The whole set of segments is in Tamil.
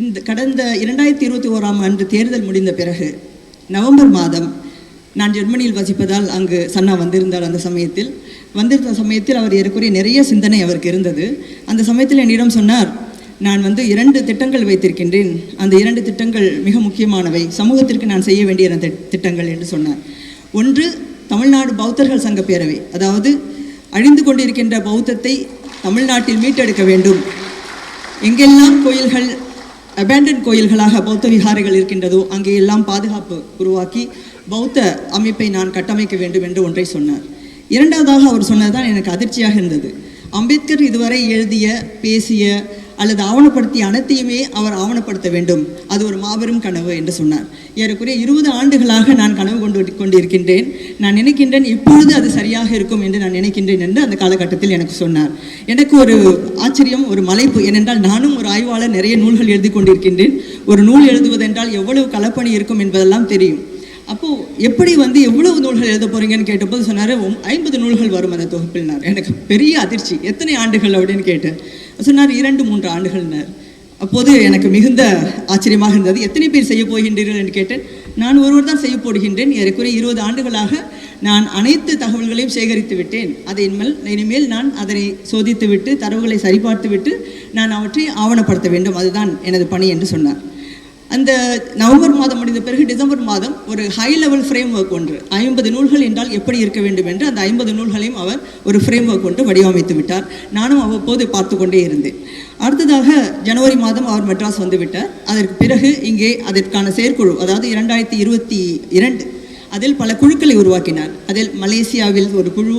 இந்த கடந்த இரண்டாயிரத்தி இருபத்தி ஓராம் ஆண்டு தேர்தல் முடிந்த பிறகு நவம்பர் மாதம் நான் ஜெர்மனியில் வசிப்பதால் அங்கு சன்னா வந்திருந்தார் அந்த சமயத்தில். வந்திருந்த சமயத்தில் அவர் ஏறக்குறைய நிறைய சிந்தனை அவருக்கு இருந்தது. அந்த சமயத்தில் என்னிடம் சொன்னார் நான் வந்து இரண்டு திட்டங்கள் வைத்திருக்கின்றேன். அந்த இரண்டு திட்டங்கள் மிக முக்கியமானவை. சமூகத்திற்கு நான் செய்ய வேண்டிய திட்டங்கள் என்று சொன்னார். ஒன்று தமிழ்நாடு பௌத்தர்கள் சங்க பேரவை. அதாவது அழிந்து கொண்டிருக்கின்ற பௌத்தத்தை தமிழ்நாட்டில் மீட்டெடுக்க வேண்டும். எங்கெல்லாம் கோயில்கள் அபேண்டன் கோயில்களாக பௌத்த விகாரைகள் இருக்கின்றதோ அங்கே எல்லாம் பாதுகாப்பு உருவாக்கி பௌத்த அமைப்பை நான் கட்டமைக்க வேண்டும் என்று ஒன்றை சொன்னார். இரண்டாவதாக அவர் சொன்னதுதான் எனக்கு அதிர்ச்சியாக இருந்தது. அம்பேத்கர் இதுவரை எழுதிய பேசிய அல்லது ஆவணப்படுத்திய அனைத்தையுமே அவர் ஆவணப்படுத்த வேண்டும். அது ஒரு மாபெரும் கனவு என்று சொன்னார். ஏறக்குறைய இருபது ஆண்டுகளாக நான் கனவு கொண்டு கொண்டிருக்கின்றேன். நான் நினைக்கின்றேன் இப்பொழுது அது சரியாக இருக்கும் என்று நான் நினைக்கின்றேன் என்று அந்த காலகட்டத்தில் எனக்கு சொன்னார். எனக்கு ஒரு ஆச்சரியம் ஒரு மலைப்பு. ஏனென்றால் நானும் ஒரு ஆய்வாளர் நிறைய நூல்கள் எழுதி கொண்டிருக்கின்றேன். ஒரு நூல் எழுதுவதென்றால் எவ்வளவு களப்பணி இருக்கும் என்பதெல்லாம் தெரியும். அப்போது எப்படி வந்து எவ்வளவு நூல்கள் எழுத போறீங்கன்னு கேட்டபோது சொன்னார் ஐம்பது நூல்கள் வரும் அந்த தொகுப்பில்னார். எனக்கு பெரிய அதிர்ச்சி. எத்தனை ஆண்டுகள்? அப்படின்னு கேட்டேன். சொன்னார் இரண்டு மூன்று ஆண்டுகள்னார். அப்போது எனக்கு மிகுந்த ஆச்சரியமாக இருந்தது. எத்தனை பேர் செய்ய போகின்றீர்கள்? என்று கேட்டேன். நான் ஒருவர் தான் செய்ய போடுகின்றேன். ஏறக்குறைய இருபது ஆண்டுகளாக நான் அனைத்து தகவல்களையும் சேகரித்து விட்டேன். அதை இனிமேல் இனிமேல் நான் அதனை சோதித்துவிட்டு தரவுகளை சரிபார்த்துவிட்டு நான் அவற்றை ஆவணப்படுத்த வேண்டும். அதுதான் எனது பணி என்று சொன்னார். அந்த நவம்பர் மாதம் முடிந்த பிறகு டிசம்பர் மாதம் ஒரு ஹை லெவல் ஃப்ரேம் ஒர்க் ஒன்று ஐம்பது நூல்கள் என்றால் எப்படி இருக்க வேண்டும் என்று அந்த ஐம்பது நூல்களையும் அவர் ஒரு ஃப்ரேம் ஒர்க் ஒன்று வடிவமைத்து விட்டார். நானும் அவ்வப்போது பார்த்து கொண்டே இருந்தேன். அடுத்ததாக ஜனவரி மாதம் அவர் மெட்ராஸ் வந்துவிட்டார் அதற்கு பிறகு இங்கே அதற்கான செயற்குழு அதாவது இரண்டாயிரத்தி இருபத்தி இரண்டு அதில் பல குழுக்களை உருவாக்கினார். அதில் மலேசியாவில் ஒரு குழு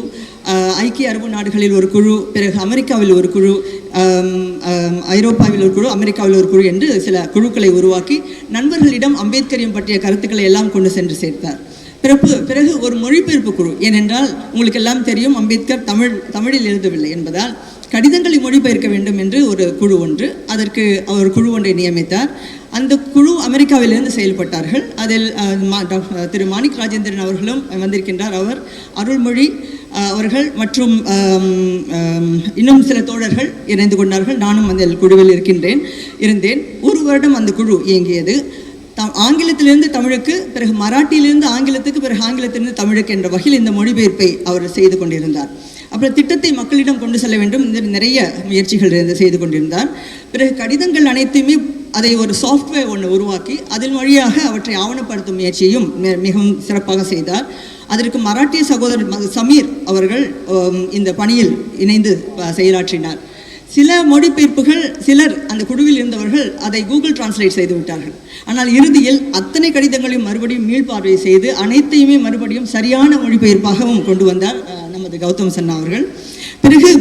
ஐக்கிய அரபு நாடுகளில் ஒரு குழு பிறகு அமெரிக்காவில் ஒரு குழு ஐரோப்பாவில் ஒரு குழு அமெரிக்காவில் ஒரு குழு என்று சில குழுக்களை உருவாக்கி நண்பர்களிடம் அம்பேத்கரியம் பற்றிய கருத்துக்களை எல்லாம் கொண்டு சென்று சேர்த்தார். பிறப்பு பிறகு ஒரு மொழிபெயர்ப்பு குழு. ஏனென்றால் உங்களுக்கு எல்லாம் தெரியும் அம்பேத்கர் தமிழ் தமிழில் எழுதவில்லை என்பதால் கடிதங்களை மொழிபெயர்க்க வேண்டும் என்று ஒரு குழு ஒன்று அதற்கு அவர் குழு ஒன்றை நியமித்தார். அந்த குழு அமெரிக்காவிலிருந்து செயல்பட்டார்கள். அதில் மா- திரு மாணிக் ராஜேந்திரன் அவர்களும் வந்திருக்கின்றார். அவர் அருள்மொழி அவர்கள் மற்றும் இன்னும் சில தோழர்கள் இணைந்து கொண்டார்கள். நானும் அந்த குழுவில் இருக்கின்றேன் இருந்தேன். ஒரு வருடம் அந்த குழு இயங்கியது. த ஆங்கிலத்திலிருந்து தமிழுக்கு பிறகு மராட்டியிலிருந்து ஆங்கிலத்துக்கு பிறகு ஆங்கிலத்திலிருந்து தமிழுக்கு என்ற வகையில் இந்த மொழிபெயர்ப்பை அவர் செய்து கொண்டிருந்தார். அப்புறம் திட்டத்தை மக்களிடம் கொண்டு செல்ல வேண்டும். இந்த நிறைய முயற்சிகள் இருந்து செய்து கொண்டிருந்தார். பிறகு கடிதங்கள் அனைத்துமே அதை ஒரு சாஃப்ட்வேர் ஒன்று உருவாக்கி அதன் வழியாக அவற்றை ஆவணப்படுத்தும் முயற்சியையும் மிகவும் சிறப்பாக செய்தார். அதற்கு மராட்டிய சகோதரர் சமீர் அவர்கள் இந்த பணியில் இணைந்து செயலாற்றினார். சில மொழிபெயர்ப்புகள் சிலர் அந்த குழுவில் இருந்தவர்கள் அதை கூகுள் டிரான்ஸ்லேட் செய்து விட்டார்கள். ஆனால் இறுதியில் அத்தனை கடிதங்களையும் மறுபடியும் மீள்பார்வை செய்து அனைத்தையுமே மறுபடியும் சரியான மொழிபெயர்ப்பாகவும் கொண்டு வந்தார் நமது கௌதம் சன்னா அவர்கள். பிறகு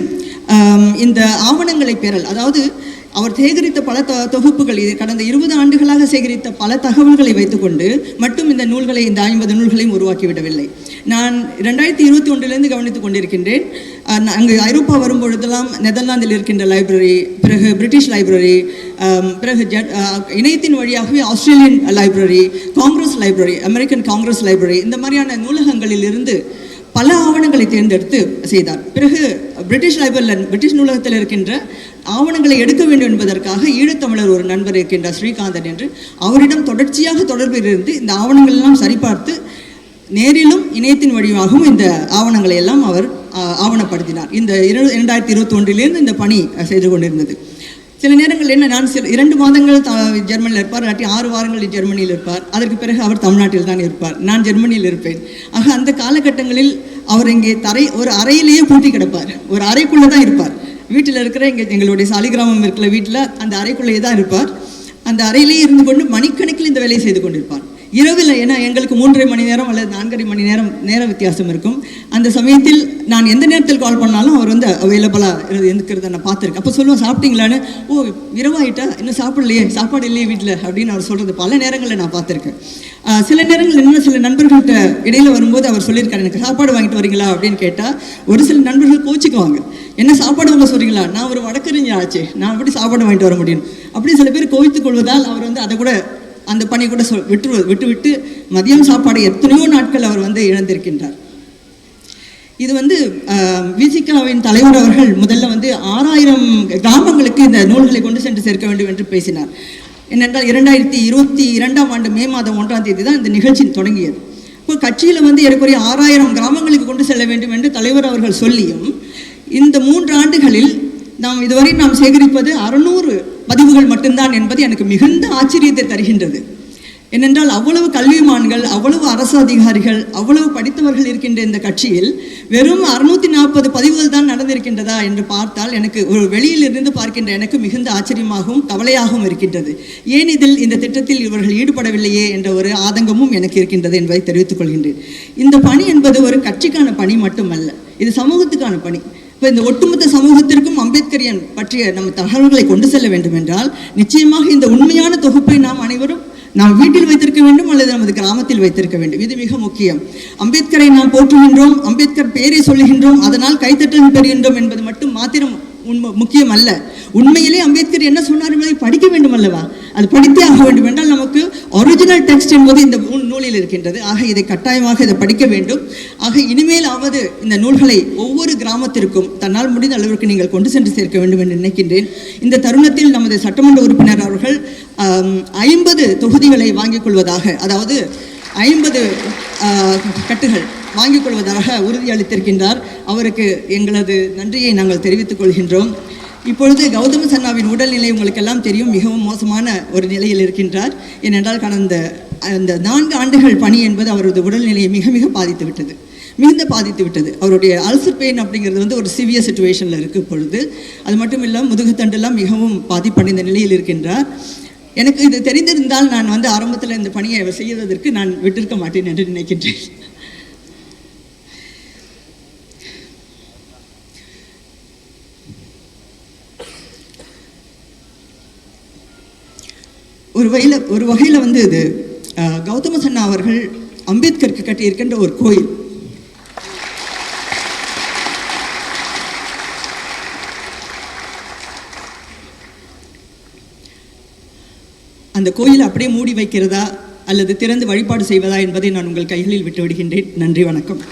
இந்த ஆவணங்களை பெறல். அதாவது அவர் சேகரித்த பல தொ தொகுப்புகள் இது கடந்த இருபது ஆண்டுகளாக சேகரித்த பல தகவல்களை வைத்துக்கொண்டு மட்டும் இந்த நூல்களை இந்த ஐம்பது நூல்களையும் உருவாக்கிவிடவில்லை. நான் ரெண்டாயிரத்தி இருபத்தி ஒன்றிலிருந்து கவனித்துக் கொண்டிருக்கின்றேன். அங்கு ஐரோப்பா வரும்பொழுதெல்லாம் நெதர்லாந்தில் இருக்கின்ற லைப்ரரி பிறகு பிரிட்டிஷ் லைப்ரரி பிறகு இணையத்தின் வழியாகவே Australian library congress library American congress library இந்த மாதிரியான நூலகங்களில் இருந்து பல ஆவணங்களை தேர்ந்தெடுத்து செய்தார். பிறகு பிரிட்டிஷ் லைப்ரரியில் பிரிட்டிஷ் நூலகத்தில் இருக்கின்ற ஆவணங்களை எடுக்க வேண்டும் என்பதற்காக ஈழத்தமிழர் ஒரு நண்பர் இருக்கின்றார் ஸ்ரீகாந்தன் என்று. அவரிடம் தொடர்ச்சியாக தொடர்பில் இருந்து இந்த ஆவணங்கள் எல்லாம் சரிபார்த்து நேரிலும் இணையத்தின் வழியாகவும் இந்த ஆவணங்களை எல்லாம் அவர் ஆவணப்படுத்தினார். இந்த இரண்டாயிரத்தி இருபத்தி ஒன்றிலிருந்து இந்த பணி செய்து கொண்டிருந்தது. சில நேரங்கள் என்ன நான் சில இரண்டு மாதங்கள் த ஜெர்மனியில் இருப்பார் இல்லாட்டி ஆறு வாரங்கள் ஜெர்மனியில் இருப்பார். அதற்கு பிறகு அவர் தமிழ்நாட்டில் தான் இருப்பார். நான் ஜெர்மனியில் இருப்பேன். ஆக அந்த காலகட்டங்களில் அவர் இங்கே தரை ஒரு அறையிலேயே பூட்டி கிடப்பார். ஒரு அறைக்குள்ளே தான் இருப்பார். வீட்டில் இருக்கிற இங்கே எங்களுடைய சாலிகிராமம் இருக்கிற வீட்டில் அந்த அறைக்குள்ளேயே தான் இருப்பார். அந்த அறையிலேயே இருந்து கொண்டு மணிக்கணக்கில் இந்த வேலையை செய்து கொண்டிருப்பார். இரவில் ஏன்னா எங்களுக்கு மூன்றரை மணி நேரம் அல்லது நான்கரை மணி நேரம் நேர வித்தியாசம் இருக்கும். அந்த சமயத்தில் நான் எந்த நேரத்தில் கால் பண்ணாலும் அவர் வந்து அவைலபிளாக இருக்கிறத நான் பார்த்துருக்கேன். அப்போ சொல்லுவேன் சாப்பிட்டீங்களான்னு? ஓ இரவாயிட்டா? இன்னும் சாப்பிடலையே சாப்பாடு இல்லையே வீட்டில் அப்படின்னு அவர் சொல்கிறது பல நேரங்களில் நான் பார்த்துருக்கேன். சில நேரங்கள் இன்னும் சில நண்பர்கள்ட்ட இடையில வரும்போது அவர் சொல்லியிருக்காரு எனக்கு சாப்பாடு வாங்கிட்டு வரீங்களா? அப்படின்னு கேட்டால் ஒரு சில நண்பர்கள் கோச்சிக்குவாங்க. என்ன சாப்பாடு வாங்க சொல்றீங்களா? நான் ஒரு வடக்கறிஞர் ஆச்சு நான் எப்படி சாப்பாடு வாங்கிட்டு வர முடியும்? அப்படி சில பேர் கோவித்துக் கொள்வதால் அவர் வந்து அதை கூட அந்த பணி கூட சொல் விட்டு விட்டு விட்டு மதியம் சாப்பாடு எத்தனையோ நாட்கள் அவர் வந்து இழந்திருக்கின்றார். இது வந்து விசிகாவின் தலைவர் அவர்கள் முதல்ல வந்து ஆறாயிரம் கிராமங்களுக்கு இந்த நூல்களை கொண்டு சென்று சேர்க்க வேண்டும் என்று பேசினார். என்னென்றால் இரண்டாயிரத்தி இருபத்தி இரண்டாம் ஆண்டு மே மாதம் ஒன்றாம் தேதி தான் இந்த நிகழ்ச்சி தொடங்கியது. இப்போ கட்சியில் வந்து ஏறக்குறைய ஆறாயிரம் கிராமங்களுக்கு கொண்டு செல்ல வேண்டும் என்று தலைவர் அவர்கள் சொல்லியும் இந்த மூன்று ஆண்டுகளில் நாம் இதுவரை நாம் சேகரிப்பது அறுநூறு பதிவுகள் மட்டும்தான் என்பது எனக்கு மிகுந்த ஆச்சரியத்தை தருகின்றது. ஏனென்றால் அவ்வளவு கல்விமான்கள் அவ்வளவு அரசு அதிகாரிகள் அவ்வளவு படித்தவர்கள் இருக்கின்ற இந்த கட்சியில் வெறும் அறுநூத்தி நாற்பது பதிவுகள் தான் நடந்திருக்கின்றதா என்று பார்த்தால் எனக்கு ஒரு வெளியிலிருந்து பார்க்கின்ற எனக்கு மிகுந்த ஆச்சரியமாகவும் கவலையாகவும் இருக்கின்றது. ஏன் இதில் இந்த திட்டத்தில் இவர்கள் ஈடுபடவில்லையே என்ற ஒரு ஆதங்கமும் எனக்கு இருக்கின்றது என்பதை தெரிவித்துக் கொள்கின்றேன். இந்த பணி என்பது ஒரு கட்சிக்கான பணி மட்டுமல்ல இது சமூகத்துக்கான பணி. இப்போ இந்த ஒட்டுமொத்த சமூகத்திற்கும் அம்பேத்கரியன் பற்றிய நம்ம தகவல்களை கொண்டு செல்ல வேண்டும் என்றால் நிச்சயமாக இந்த உண்மையான தொகுப்பை நாம் அனைவரும் நாம் வீட்டில் வைத்திருக்க வேண்டும் அல்லது நமது கிராமத்தில் வைத்திருக்க வேண்டும். இது மிக முக்கியம். அம்பேத்கரை நாம் போற்றுகின்றோம் அம்பேத்கர் பெயரை சொல்லுகின்றோம் அதனால் கைத்தட்டல் பெறுகின்றோம் என்பது மட்டும் மாத்திரம் உண்மை முக்கியம் அல்ல உண்மையிலே அம்பேத்கர் என்ன சொன்னார் என்பதை படிக்க வேண்டும் அல்லவா அது படித்தே ஆக வேண்டும் என்றால் நமக்கு ஒரிஜினல் டெக்ஸ்ட் என்பது இந்த நூலில் இருக்கின்றது. ஆக இதை கட்டாயமாக இதை படிக்க வேண்டும். ஆக இனிமேலாவது இந்த நூல்களை ஒவ்வொரு கிராமத்திற்கும் தன்னால் முடிந்த அளவிற்கு நீங்கள் கொண்டு சென்று சேர்க்க வேண்டும் என்று நினைக்கின்றேன். இந்த தருணத்தில் நமது சட்டமன்ற உறுப்பினர் அவர்கள் ஐம்பது தொகுதிகளை வாங்கிக் கொள்வதாக அதாவது ஐம்பது கட்டுகள் வாங்கிக் கொள்வதாக உறுதியளித்திருக்கின்றார் அவருக்கு எங்களது நன்றியை நாங்கள் தெரிவித்துக் கொள்கின்றோம். இப்பொழுது கௌதம சன்னாவின் உடல்நிலை உங்களுக்கெல்லாம் தெரியும். மிகவும் மோசமான ஒரு நிலையில் இருக்கின்றார். ஏனென்றால் கடந்த அந்த நான்கு ஆண்டுகள் பணி என்பது அவரது உடல்நிலையை மிக மிக பாதித்து விட்டது. மிகுந்த பாதித்து விட்டது. அவருடைய அல்சர் பெயின் அப்படிங்கிறது வந்து ஒரு சிவியர் சுச்சுவேஷனில் இருக்குது பொழுது அது மட்டும் இல்லாமல் முதுகுத்தண்டெல்லாம் மிகவும் பாதிப்படைந்த நிலையில் இருக்கின்றார். எனக்கு இது தெரிந்திருந்தால் நான் வந்து ஆரம்பத்தில் இந்த பணியை செய்வதற்கு நான் விட்டிருக்க மாட்டேன் என்று நினைக்கின்றேன். ஒரு வகையில் ஒரு வகையில் வந்து இது கௌதம சன்னா அவர்கள் அம்பேத்கருக்கு கட்டியிருக்கின்ற ஒரு கோயில். அந்த கோயிலை அப்படியே மூடி வைக்கிறதா அல்லது திறந்து வழிபாடு செய்வதா என்பதை நான் உங்கள் கைகளில் விட்டு விடுகின்றேன். நன்றி வணக்கம்.